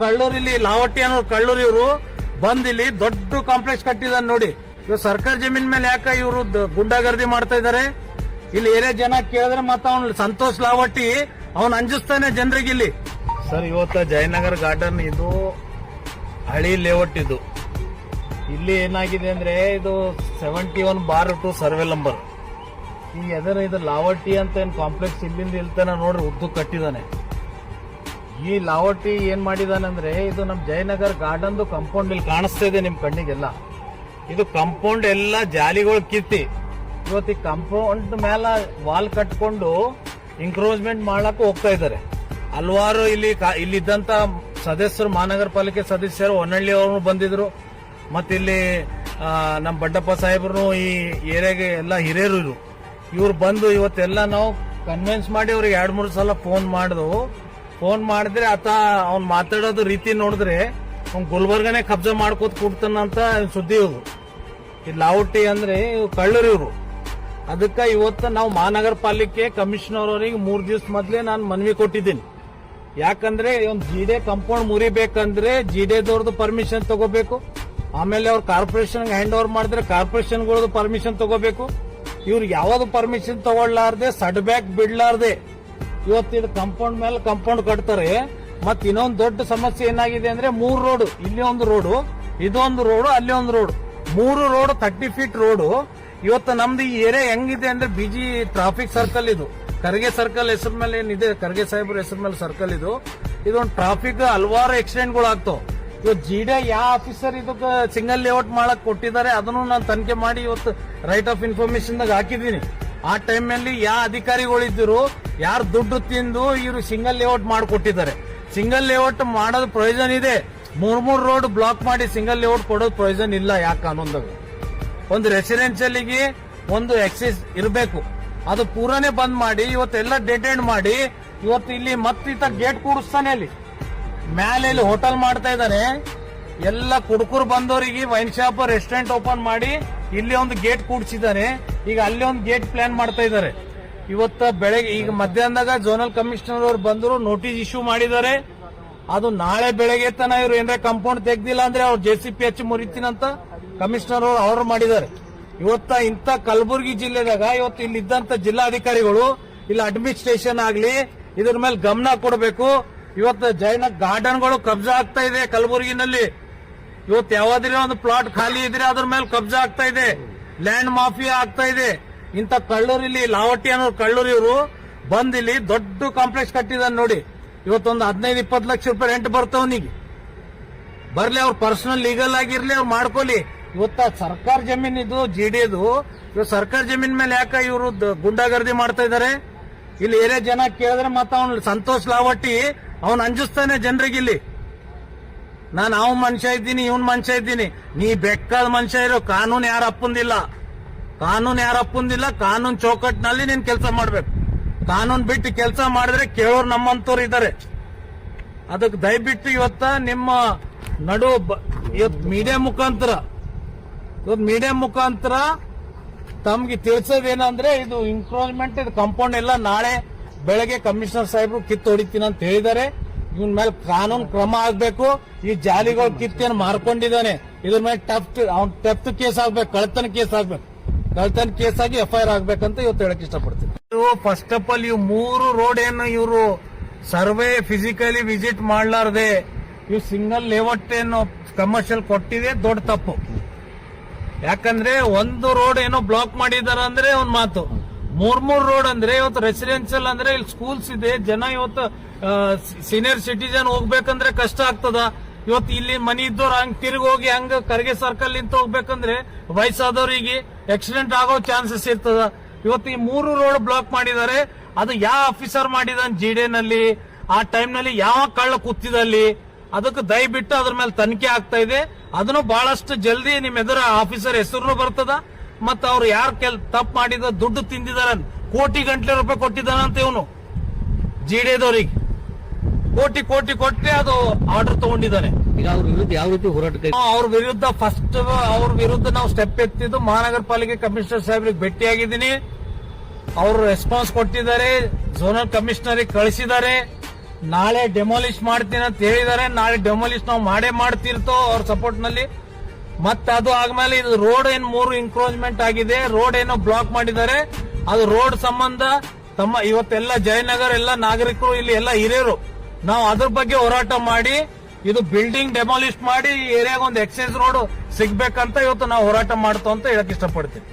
ಕಳ್ಳೂರು ಇಲ್ಲಿ ಲಾವಟ್ಟಿ ಅನ್ನೋ ಕಳ್ಳೂರು ಇವರು ಬಂದ್ ಇಲ್ಲಿ ದೊಡ್ಡ ಕಾಂಪ್ಲೆಕ್ಸ್ ಕಟ್ಟಿದಾರೆ ನೋಡಿ. ಇವ್ ಸರ್ಕಾರಿ ಜಮೀನ್ ಮೇಲೆ ಯಾಕ ಇವರು ಗುಂಡಾಗರ್ದಿ ಮಾಡ್ತಾ ಇದಾರೆ? ಇಲ್ಲಿ ಏನೇ ಜನ ಕೇಳಿದ್ರೆ ಮತ್ತ ಅವ್ನು ಸಂತೋಷ್ ಲಾವಟ್ಟಿ, ಅವ್ನ್ ಅಂಜಿಸ್ತಾನೆ ಜನರಿಗೆ ಇಲ್ಲಿ. ಸರ್, ಇವತ್ತ ಜಯನಗರ ಗಾರ್ಡನ್ ಇದು ಹಳಿ ಲೇಔಟ್ ಇದು. ಇಲ್ಲಿ ಏನಾಗಿದೆ ಅಂದ್ರೆ ಇದು seventy one bar two survey number ಈ ಎದರ ಇದು ಲಾವಟ್ಟಿ ಅಂತ ಏನ್ ಕಾಂಪ್ಲೆಕ್ಸ್ ಇಲ್ಲಿಂದ ಇಲ್ತಾನ ನೋಡ್ರಿ, ಉದ್ದು ಕಟ್ಟಿದಾನೆ. ಈ ಲಾವಟಿ ಏನ್ ಮಾಡಿದಾನಂದ್ರೆ, ಇದು ನಮ್ ಜಯನಗರ್ ಗಾರ್ಡನ್ ಕಂಪೌಂಡ್ ಇಲ್ಲಿ ಕಾಣಿಸ್ತಾ ಇದೆ ನಿಮ್ ಕಣ್ಣಿಗೆಲ್ಲ. ಇದು ಕಂಪೌಂಡ್ ಎಲ್ಲ ಜಾಲಿಗಳು ಕಿತ್ತಿ ಇವತ್ತು ಈ ಕಂಪೌಂಡ್ ಮೇಲೆ ವಾಲ್ ಕಟ್ಕೊಂಡು ಎನ್ಕ್ರೋಚ್ಮೆಂಟ್ ಮಾಡಕ್ ಹೋಗ್ತಾ ಇದ್ದಾರೆ ಹಲವಾರು ಇಲ್ಲಿ ಇಲ್ಲಿದ್ದಂತ ಸದಸ್ಯರು, ಮಹಾನಗರ ಪಾಲಿಕೆ ಸದಸ್ಯರು, ಹೊನ್ನಳ್ಳಿ ಅವರು ಬಂದಿದ್ರು. ಮತ್ತಿಲ್ಲಿ ನಮ್ಮ ಬಂಡಪ್ಪ ಸಾಹೇಬ್ರು, ಈ ಏರಿಯಾಗೆ ಎಲ್ಲ ಹಿರಿಯರು ಇವ್ರು. ಬಂದು ಇವತ್ತೆಲ್ಲ ನಾವು ಕನ್ವಿನ್ಸ್ ಮಾಡಿ ಅವ್ರಿಗೆ ಎರಡು ಮೂರು ಸಲ ಫೋನ್ ಮಾಡಿದ್ವು ಫೋನ್ ಮಾಡಿದ್ರೆ ಆತ ಅವ್ನ್ ಮಾತಾಡೋದು ರೀತಿ ನೋಡಿದ್ರೆ ಅವ್ನ್ ಗುಲ್ಬರ್ಗನೆ ಕಬ್ಜಾ ಮಾಡ್ಕೋತ ಕೂಡ್ತಾನಂತ ಸುದ್ದಿ ಇವ್ರು ಈ ಲಾವುಟಿ ಅಂದ್ರೆ ಕಳ್ಳರು ಇವ್ರು. ಅದಕ್ಕ ಇವತ್ತು ನಾವು ಮಹಾನಗರ ಪಾಲಿಕೆ ಕಮಿಷನರ್ ಅವರಿಗೆ ಮೂರ್ ದಿವಸ ಮೊದಲೇ ನಾನು ಮನವಿ ಕೊಟ್ಟಿದ್ದೀನಿ. ಯಾಕಂದ್ರೆ ಒಂದು ಜಿಡೆ ಕಂಪೌಂಡ್ ಮುರಿಬೇಕಂದ್ರೆ ಜಿಡೆದವ್ರದ್ದು ಪರ್ಮಿಷನ್ ತಗೋಬೇಕು. ಆಮೇಲೆ ಅವ್ರು ಕಾರ್ಪೊರೇಷನ್ ಹ್ಯಾಂಡ್ ಓವರ್ ಮಾಡಿದ್ರೆ ಕಾರ್ಪೊರೇಷನ್ಗಳದ್ದು ಪರ್ಮಿಷನ್ ತಗೋಬೇಕು. ಇವ್ರು ಯಾವ್ದು ಪರ್ಮಿಷನ್ ತಗೊಳ್ಲಾರ್ದೆ ಸಡ್ ಬ್ಯಾಕ್ ಬಿಡ್ಲಾರ್ದೆ. ಇವತ್ತಿನ ಕಂಪೌಂಡ್ ಮೇಲೆ ಕಂಪೌಂಡ್ ಕಟ್ತಾರೆ. ಮತ್ತೆ ಇನ್ನೊಂದು ದೊಡ್ಡ ಸಮಸ್ಯೆ ಏನಾಗಿದೆ ಅಂದ್ರೆ ಮೂರು ರೋಡ್ ಇಲ್ಲಿ ಒಂದು ರೋಡು ಇದೊಂದು ರೋಡು ಅಲ್ಲಿ ಒಂದು ರೋಡ್ ಮೂರು ರೋಡ್ ತರ್ಟಿ ಫೀಟ್ ರೋಡು ಇವತ್ತು ನಮ್ದು ಈ ಏರಿಯಾ ಹೆಂಗಿದೆ ಅಂದ್ರೆ ಬಿಜಿ ಟ್ರಾಫಿಕ್ ಸರ್ಕಲ್ ಇದು. ಕರ್ಗೆ ಸರ್ಕಲ್ ಹೆಸರು ಮೇಲೆ ಏನಿದೆ? ಕರ್ಗೆ ಸಾಹೇಬ್ರ ಹೆಸರು ಮೇಲೆ ಸರ್ಕಲ್ ಇದು. ಇದೊಂದು ಟ್ರಾಫಿಕ್ ಹಲವಾರು ಆಕ್ಸಿಡೆಂಟ್ಗಳು ಆಗ್ತಾವ. ಇವತ್ತು ಜಿಡೆ ಯಾವ ಆಫೀಸರ್ ಇದಕ್ಕೆ ಸಿಂಗಲ್ ಲೇಔಟ್ ಮಾಡಕ್ ಕೊಟ್ಟಿದ್ದಾರೆ, ಅದನ್ನು ನಾನು ತನಿಖೆ ಮಾಡಿ ಇವತ್ತು ರೈಟ್ ಆಫ್ ಇನ್ಫಾರ್ಮೇಶನ್ ದಾಗ ಹಾಕಿದ್ದೀನಿ. ಆ ಟೈಮಲ್ಲಿ ಯಾವ ಅಧಿಕಾರಿಗಳಿದ್ದರು ಯಾರು ದುಡ್ಡು ತಿಂದು ಇವರು ಸಿಂಗಲ್ ಲೇಔಟ್ ಮಾಡಿಕೊಟ್ಟಿದ್ದಾರೆ. ಸಿಂಗಲ್ ಲೇಔಟ್ ಮಾಡೋದು ಪ್ರಯೋಜನ ಇದೆ. ಮೂರ್ ಮೂರ್ ರೋಡ್ ಬ್ಲಾಕ್ ಮಾಡಿ ಸಿಂಗಲ್ ಲೇಔಟ್ ಕೊಡೋದು ಪ್ರಯೋಜನ ಇಲ್ಲ ಯಾಕೆ ಕಾನೂನ್ದಾಗ ಒಂದು ರೆಸಿಡೆನ್ಷಿಯಲ್ಗೆ ಒಂದು ಎಕ್ಸೈಸ್ ಇರಬೇಕು. ಅದು ಪೂರಾನೇ ಬಂದ್ ಮಾಡಿ ಇವತ್ತೆಲ್ಲ ಡೆಡ್ ಎಂಡ್ ಮಾಡಿ, ಇವತ್ತು ಇಲ್ಲಿ ಮತ್ತಿತ ಗೇಟ್ ಕೂಡಿಸ್ತಾನೆ ಅಲ್ಲಿ. ಮ್ಯಾಲೆ ಇಲ್ಲಿ ಹೋಟೆಲ್ ಮಾಡ್ತಾ ಇದ್ದಾನೆ ಎಲ್ಲ ಕುಡುಕರು ಬಂದವರಿಗೆ ವೈನ್ ಶಾಪ್, ರೆಸ್ಟೋರೆಂಟ್ ಓಪನ್ ಮಾಡಿ ಇಲ್ಲಿ ಒಂದು ಗೇಟ್ ಕೂಡಿಸಿದ್ದಾನೆ ಈಗ ಅಲ್ಲಿ ಒಂದು ಗೇಟ್ ಪ್ಲಾನ್ ಮಾಡ್ತಾ ಇದ್ದಾರೆ. ಇವತ್ತ ಬೆಳಗ್ಗೆ ಈಗ ಮಧ್ಯಾಹ್ನದಾಗ ಝೋನಲ್ ಕಮಿಷನರ್ ಅವರು ಬಂದರು ನೋಟಿಸ್ ಇಶ್ಯೂ ಮಾಡಿದ್ದಾರೆ. ಅದು ನಾಳೆ ಬೆಳಗ್ಗೆ ತನ ಇವ್ರು ಏನಾರ ಕಂಪೌಂಡ್ ತೆಗ್ದಿಲ್ಲ ಅಂದ್ರೆ ಅವ್ರು ಜೆ ಸಿ ಪಿ ಎಚ್ ಮುರಿತೀನಂತ ಕಮಿಷನರ್ ಅವರು ಆರ್ಡರ್ ಮಾಡಿದ್ದಾರೆ. ಇವತ್ತ ಇಂಥ ಕಲಬುರಗಿ ಜಿಲ್ಲೆದಾಗ ಇವತ್ತು ಇಲ್ಲಿ ಇದ್ದಂತ ಜಿಲ್ಲಾಧಿಕಾರಿಗಳು, ಇಲ್ಲಿ ಅಡ್ಮಿನಿಸ್ಟ್ರೇಷನ್ ಆಗ್ಲಿ, ಇದ್ರ ಮೇಲೆ ಗಮನ ಕೊಡಬೇಕು. ಇವತ್ತು ಜೈನ ಗಾರ್ಡನ್ಗಳು ಕಬ್ಜಾ ಆಗ್ತಾ ಇದೆ ಕಲಬುರಗಿನಲ್ಲಿ. ಇವತ್ತು ಯಾವ್ದಾದ್ರೆ ಒಂದು ಪ್ಲಾಟ್ ಖಾಲಿ ಇದ್ರೆ ಅದ್ರ ಮೇಲೆ ಕಬ್ಜಾ ಆಗ್ತಾ ಇದೆ. ಲ್ಯಾಂಡ್ ಮಾಫಿಯಾ ಆಗ್ತಾ ಇದೆ. ಇಂಥ ಕಳ್ಳೂರು ಇಲ್ಲಿ ಲಾವಟ್ಟಿ ಅನ್ನೋ ಕಳ್ಳೂರು ಇವರು ಬಂದ್ ಇಲ್ಲಿ ದೊಡ್ಡ ಕಾಂಪ್ಲೆಕ್ಸ್ ಕಟ್ಟಿದಾನೆ ನೋಡಿ. ಇವತ್ತೊಂದು ಹದಿನೈದು, ಇಪ್ಪತ್ತು ಲಕ್ಷ ರೂಪಾಯಿ ರೆಂಟ್ ಬರ್ತಾವನಿಗೆ ಬರ್ಲಿ, ಅವ್ರ ಪರ್ಸನಲ್ ಲೀಗಲ್ ಆಗಿರ್ಲಿ, ಅವ್ರು ಮಾಡ್ಕೊಲಿ ಇವತ್ತ ಸರ್ಕಾರ ಜಮೀನ್ ಇದು ಜಿಡಿದು ಇವ್ ಸರ್ಕಾರ ಜಮೀನ್ ಮೇಲೆ ಯಾಕ ಇವರು ಗುಂಡಾಗರ್ದಿ ಮಾಡ್ತಾ ಇದಾರೆ? ಇಲ್ಲಿ ಏರಿಯಾ ಜನ ಕೇಳಿದ್ರೆ ಮತ್ತ ಅವ್ನು ಸಂತೋಷ್ ಲಾವಟ್ಟಿ, ಅವ್ನು ಅಂಜಿಸ್ತಾನೆ ಜನರಿಗೆ ಇಲ್ಲಿ ನಾನು ಅವ್ ಮನುಷ್ಯ ಇದ್ದೀನಿ, ಇವನ್ ಮನುಷ್ಯ ಇದ್ದೀನಿ. ನೀ ಬೆಕ್ಕದ ಮನುಷ್ಯ ಇರೋ ಕಾನೂನು ಯಾರು ಅಪ್ಪಂದಿಲ್ಲ. ಕಾನೂನು ಯಾರ ಅಪ್ಪಂದಿಲ್ಲ, ಕಾನೂನು ಚೌಕಟ್ಟಿನಲ್ಲಿ ನೀನ್ ಕೆಲಸ ಮಾಡ್ಬೇಕು. ಕಾನೂನು ಬಿಟ್ಟು ಕೆಲಸ ಮಾಡಿದ್ರೆ ಕೇಳೋರು ನಮ್ಮಂತವ್ರು ಇದ್ದಾರೆ ಅದಕ್ಕೆ ದಯವಿಟ್ಟು ಇವತ್ತ ನಿಮ್ಮ ನಡು ಇವತ್ತು ಮೀಡಿಯಾ ಮುಖಾಂತರ ಇವತ್ತು ಮೀಡಿಯಾ ಮುಖಾಂತರ ತಮ್ಗೆ ತಿಳಿಸೋದೇನಂದ್ರೆ ಇದು ಇಂಕ್ರೋಚ್ಮೆಂಟ್ ಇದು ಕಂಪೌಂಡ್ ಎಲ್ಲ ನಾಳೆ ಬೆಳಗ್ಗೆ ಕಮಿಷನರ್ ಸಾಹೇಬ್ರು ಕಿತ್ತು ಹೊಡಿತೀನಿ ಅಂತ ಹೇಳಿದ್ದಾರೆ. ಇವನ್ ಮೇಲೆ ಕಾನೂನು ಕ್ರಮ ಆಗ್ಬೇಕು. ಈ ಜಾಲಿಗಳು ಕಿತ್ತೇನು ಮಾರ್ಕೊಂಡಿದ್ದಾನೆ. ಇದ್ರ ಮೇಲೆ ಟಫ್ ಅವ್ನ್ ಟೆಫ್ಟ್ ಕೇಸ್ ಆಗ್ಬೇಕು ಕಳ್ತನ ಕೇಸ್ ಆಗ್ಬೇಕು. ಕಳ್ತನ ಕೇಸ್ ಆಗಿ ಎಫ್ಐಆರ್ ಆಗ್ಬೇಕಂತ ಇವತ್ತು ಹೇಳಕ್ ಇಷ್ಟಪಡ್ತೀನಿ. ಫಸ್ಟ್ ಆಫ್ ಆಲ್ ಇವ್ ಮೂರು ರೋಡ್ ಏನು ಇವರು ಸರ್ವೆ ಫಿಸಿಕಲಿ ವಿಸಿಟ್ ಮಾಡ್ಲಾರ್ದೆ, ಇವ್ ಸಿಂಗಲ್ ಲೇಔಟ್ ಏನು ಕಮರ್ಷಿಯಲ್ ಕೊಟ್ಟಿದೆ, ದೊಡ್ಡ ತಪ್ಪು. ಯಾಕಂದ್ರೆ ಒಂದು ರೋಡ್ ಏನೋ ಬ್ಲಾಕ್ ಮಾಡಿದಾರ ಅಂದ್ರೆ ಒಂದ್ ಮಾತು. ಮೂರ್ ಮೂರ್ ರೋಡ್ ಅಂದ್ರೆ ಇವತ್ತು ರೆಸಿಡೆನ್ಷಿಯಲ್ ಅಂದ್ರೆ ಇಲ್ಲಿ ಸ್ಕೂಲ್ಸ್ ಇದೆ. ಜನ ಇವತ್ತು ಸೀನಿಯರ್ ಸಿಟಿಜನ್ ಹೋಗ್ಬೇಕಂದ್ರೆ ಕಷ್ಟ ಆಗ್ತದ. ಇವತ್ತು ಇಲ್ಲಿ ಮನಿ ಇದ್ದವ್ರು ಹಂಗ್ ತಿರುಗಿ ಹೋಗಿ ಹಂಗ ಕರ್ಗೆ ಸರ್ಕಲ್ ನಿಂತ ಹೋಗ್ಬೇಕಂದ್ರೆ ವಯಸ್ಸಾದವ್ರಿಗೆ ಆಕ್ಸಿಡೆಂಟ್ ಆಗೋ ಚಾನ್ಸಸ್ ಇರ್ತದ. ಇವತ್ತು ಈ ಮೂರು ರೋಡ್ ಬ್ಲಾಕ್ ಮಾಡಿದ್ದಾರೆ. ಅದು ಯಾವ ಆಫೀಸರ್ ಮಾಡಿದಾನ್ ಜಿಡೆನಲ್ಲಿ ಆ ಟೈಮ್ನಲ್ಲಿ ಯಾವ ಕಳ್ಳ ಕೂತಿದಲ್ಲಿ ಅದಕ್ಕೆ ದಯವಿಟ್ಟು ಅದ್ರ ಮೇಲೆ ತನಿಖೆ ಆಗ್ತಾ ಇದೆ. ಅದನ್ನು ಬಹಳಷ್ಟು ಜಲ್ದಿ ನಿಮ್ ಎದುರ ಆಫೀಸರ್ ಹೆಸರು ಬರ್ತದ. ಮತ್ತ ಅವ್ರು ಯಾರ ಕೆಲ್ ತಪ್ಪು ಮಾಡಿದ ದುಡ್ಡು ತಿಂದಿದಾರ ಕೋಟಿ ಗಂಟ್ಲೆ ರೂಪಾಯಿ ಕೊಟ್ಟಿದ್ದಾನಂತ ಇವನು. ಜಿಡೆದವ್ರಿಗೆ ಕೋಟಿ ಕೋಟಿ ಕೊಟ್ಟೆ ಅದು ಆರ್ಡರ್ ತಗೊಂಡಿದ್ದಾನೆ. ಈಗ ಅವ್ರ ವಿರುದ್ಧ ಯಾವ ರೀತಿ ಹೋರಾಟ ಅವ್ರ ವಿರುದ್ಧ ಫಸ್ಟ್ ಅವ್ರ ವಿರುದ್ಧ ನಾವು ಸ್ಟೆಪ್ ಎತ್ತಿದ್ದು ಮಹಾನಗರ ಪಾಲಿಕೆ ಕಮಿಷನರ್ ಸಾಹೇಬ್ರಿಗೆ ಭೇಟಿಯಾಗಿದ್ದೀನಿ. ಅವರು ರೆಸ್ಪಾನ್ಸ್ ಕೊಟ್ಟಿದ್ದಾರೆ ಝೋನಲ್ ಕಮಿಷನರ್ ಕಳಿಸಿದ್ದಾರೆ. ನಾಳೆ ಡೆಮಾಲಿಷ್ ಮಾಡ್ತೀನಿ ಅಂತ ಹೇಳಿದ್ದಾರೆ. ನಾಳೆ ಡೆಮಾಲಿಷ್ ನಾವು ಮಾಡೇ ಮಾಡ್ತಿರ್ತೋ ಅವ್ರ ಸಪೋರ್ಟ್ನಲ್ಲಿ. ಮತ್ತೆ ಅದು ಆದ್ಮೇಲೆ ಇದು ರೋಡ್ ಏನ್ ಮೂರು ಇನ್ಕ್ರೋಚ್ಮೆಂಟ್ ಆಗಿದೆ, ರೋಡ್ ಏನೋ ಬ್ಲಾಕ್ ಮಾಡಿದ್ದಾರೆ. ಅದು ರೋಡ್ ಸಂಬಂಧ ತಮ್ಮ ಇವತ್ತೆಲ್ಲ ಜಯನಗರ್ ಎಲ್ಲ ನಾಗರಿಕರು, ಇಲ್ಲಿ ಎಲ್ಲ ಹಿರಿಯರು, ನಾವು ಅದ್ರ ಬಗ್ಗೆ ಹೋರಾಟ ಮಾಡಿ, ಇದು ಬಿಲ್ಡಿಂಗ್ ಡೆಮಾಲಿಷ್ ಮಾಡಿ ಏರಿಯಾಗ ಒಂದು ಎಕ್ಸೈಸ್ ರೋಡ್ ಸಿಗ್ಬೇಕಂತ ಇವತ್ತು ನಾವು ಹೋರಾಟ ಮಾಡ್ತೋ ಅಂತ ಹೇಳಕ್ ಇಷ್ಟಪಡ್ತೀನಿ.